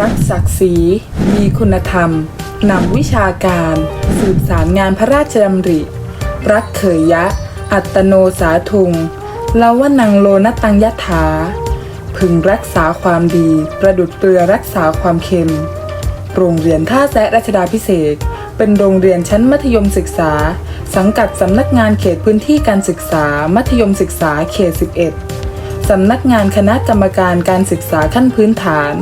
รักศักดิ์ศรี มีคุณธรรม นำวิชาการ สืบสารงานพระราชดำริ รักเขยยะ อัตโนสาทุงเลาวนังโลนตังยถา พึงรักษาความดี ประดุดเกลือรักษาความเค็ม โรงเรียนท่าแซะรัชดาพิเศษ เป็นโรงเรียนชั้นมัธยมศึกษา สังกัดสำนักงานเขตพื้นที่การศึกษา มัธยมศึกษาเขต 11 สำนักงานคณะกรรมการการศึกษาขั้นพื้นฐาน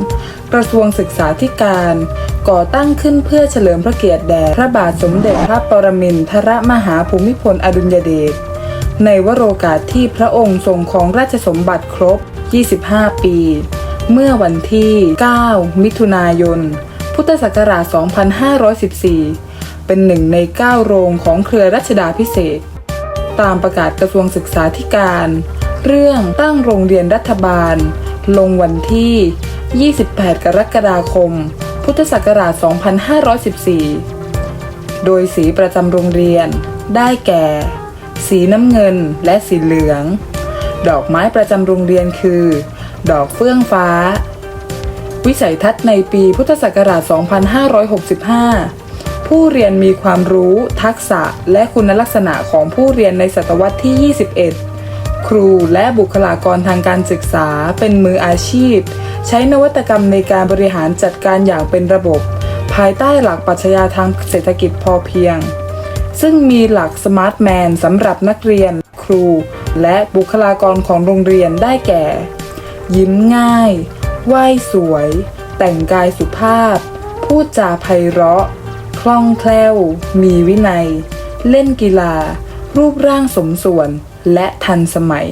กระทรวงศึกษาธิการ ก่อตั้งขึ้นเพื่อเฉลิมพระเกียรติแด่พระบาทสมเด็จพระปรมินทรมหาภูมิพลอดุลยเดชในวโรกาสที่พระองค์ทรงของราชสมบัติครบ 25 ปี เมื่อวันที่ 9 มิถุนายน พุทธศักราช 2514 เป็นหนึ่งใน 9 โรงของเครือรัชดาพิเศษ ตามประกาศกระทรวงศึกษาธิการ เรื่องตั้งโรงเรียนรัฐบาล ลงวันที่ 28 กรกฎาคม พุทธศักราช 2514 โดยสีประจำโรงเรียน ได้แก่ สีน้ำเงินและสีเหลือง ดอกไม้ประจำโรงเรียนคือ ดอกเฟื่องฟ้า วิสัยทัศน์ในปีพุทธศักราช 2565ผู้เรียนมีความรู้ ทักษะ และคุณลักษณะของผู้เรียนในศตวรรษที่ 21 ครูและบุคลากรทางการศึกษาเป็นมืออาชีพ ใช้นวัตกรรมในการบริหารจัดการอย่างเป็นระบบ ภายใต้หลักปรัชญาทางเศรษฐกิจพอเพียง ซึ่งมีหลักสมาร์ทแมนสำหรับนักเรียน ครู และบุคลากรของโรงเรียนได้แก่ ยิ้มง่าย ไหว้สวย แต่งกายสุภาพ พูดจาไพเราะ คล่องแคล่ว มีวินัย เล่นกีฬา รูปร่างสมส่วน และทันสมัย